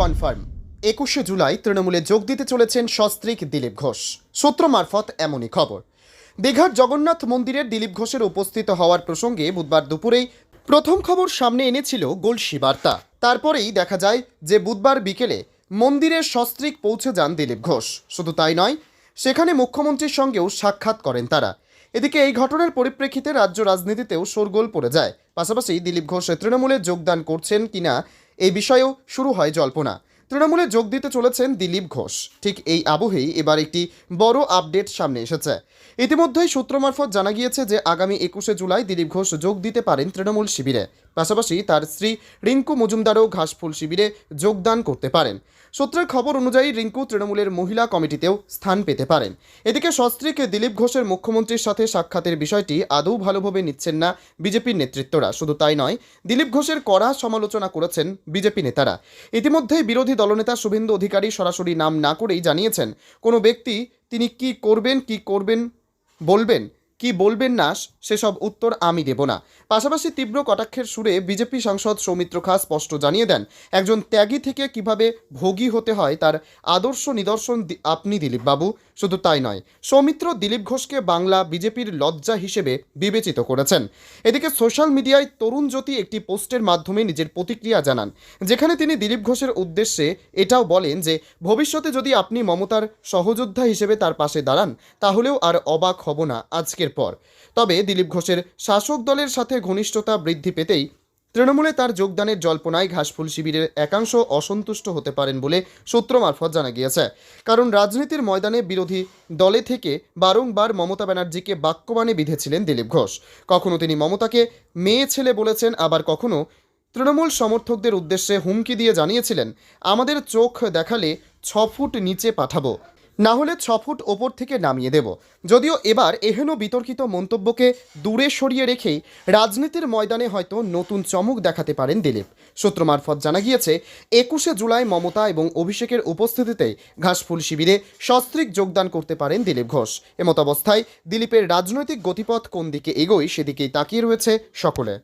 Confirm একুশে জুলাই তৃণমূলে যোগ দিতে চলেছেন সস্ত্রীক দিলীপ ঘোষ। সূত্র মারফত এমনই খবর। দীঘার জগন্নাথ মন্দিরের দিলীপ ঘোষের উপস্থিত হওয়ার প্রসঙ্গে বুধবার দুপুরেই প্রথম খবর সামনে এনেছিল গোলসি বার্তা। তারপরেই দেখা যায় যে বুধবার বিকেলে মন্দিরের সস্ত্রীক পৌঁছে যান দিলীপ ঘোষ। শুধু তাই নয়, সেখানে মুখ্যমন্ত্রীর সঙ্গেও সাক্ষাৎ করেন তারা। এদিকে এই ঘটনার পরিপ্রেক্ষিতে রাজ্য রাজনীতিতেও শোরগোল পড়ে যায়। পাশাপাশি দিলীপ ঘোষ তৃণমূলে যোগদান করছেন কিনা এই বিষয়েও শুরু হয় জল্পনা। তৃণমূলে যোগ দিতে চলেছেন দিলীপ ঘোষ। ঠিক এই আবহেই এবার একটি বড় আপডেট সামনে এসেছে। ইতিমধ্যেই সূত্র মারফত জানা গিয়েছে যে, আগামী একুশে জুলাই দিলীপ ঘোষ যোগ দিতে পারেন তৃণমূল শিবিরে। পাশাপাশি তার স্ত্রী রিঙ্কু মজুমদারও ঘাসফুল শিবিরে যোগদান করতে পারেন। সূত্রের খবর অনুযায়ী, রিঙ্কু তৃণমূলের মহিলা কমিটিতেও স্থান পেতে পারেন। এদিকে সস্ত্রীক দিলীপ ঘোষের মুখ্যমন্ত্রীর সাথে সাক্ষাতের বিষয়টি আদৌ ভালোভাবে নিচ্ছেন না বিজেপির নেতৃত্বরা। শুধু তাই নয়, দিলীপ ঘোষের কড়া সমালোচনা করেছেন বিজেপি নেতারা। ইতিমধ্যেই বিরোধী দলনেতা শুভেন্দু অধিকারী সরাসরি নাম না করেই জানিয়েছেন। কোনো ব্যক্তি তিনি কি করবেন কি করবেন, বলবেন কি বলবেন না, সেসব উত্তর আমি দেব না। পাশাপাশি তীব্র কটাক্ষের সুরে বিজেপি সাংসদ সৌমিত্র খা স্পষ্ট জানিয়ে দেন, একজন ত্যাগী থেকে কীভাবে ভোগী হতে হয়, তার আদর্শ নিদর্শন আপনি দিলীপ বাবু শুধু তাই নয়, সৌমিত্র দিলীপ ঘোষকে বাংলা বিজেপির লজ্জা হিসেবে বিবেচিত করেছেন। এদিকে সোশ্যাল মিডিয়ায় তরুণ জ্যোতি একটি পোস্টের মাধ্যমে নিজের প্রতিক্রিয়া জানান, যেখানে তিনি দিলীপ ঘোষের উদ্দেশ্যে এটাও বলেন যে, ভবিষ্যতে যদি আপনি মমতার সহযোদ্ধা হিসেবে তার পাশে দাঁড়ান, তাহলেও আর অবাক হব না আজকের পর। তবে দিলীপ ঘোষের শাসক দলের সাথে ঘনিষ্ঠতা বৃদ্ধি পেতেই তৃণমূলে তার যোগদানের জল্পনায় ঘাসফুল শিবিরের একাংশ অসন্তুষ্ট হতে পারেন বলে সূত্র মারফত জানা গিয়েছে। কারণ রাজনীতির ময়দানে বিরোধী দলে থেকে বারংবার মমতা ব্যানার্জিকে বাক্যবাণে বিঁধেছিলেন দিলীপ ঘোষ। কখনো তিনি মমতাকে মেয়ে ছেলে বলেছেন, আবার কখনো তৃণমূল সমর্থকদের উদ্দেশ্যে হুমকি দিয়ে জানিয়েছিলেন, আমাদের চোখ দেখালে ছ ফুট নিচে পাঠাবো। না হলে ছ ফুট ওপর থেকে নামিয়ে দেব। যদিও এবার এহেন বিতর্কিত মন্তব্যকে দূরে সরিয়ে রেখেই রাজনীতির ময়দানে হয়তো নতুন চমক দেখাতে পারেন দিলীপ। সূত্র মারফত জানা গিয়েছে, একুশে জুলাই মমতা এবং অভিষেকের উপস্থিতিতে ঘাসফুল শিবিরে সস্ত্রীক যোগদান করতে পারেন দিলীপ ঘোষ। এমত অবস্থায় দিলীপের রাজনৈতিক গতিপথ কোন দিকে এগোয় সেদিকেই তাকিয়ে রয়েছে সকলে।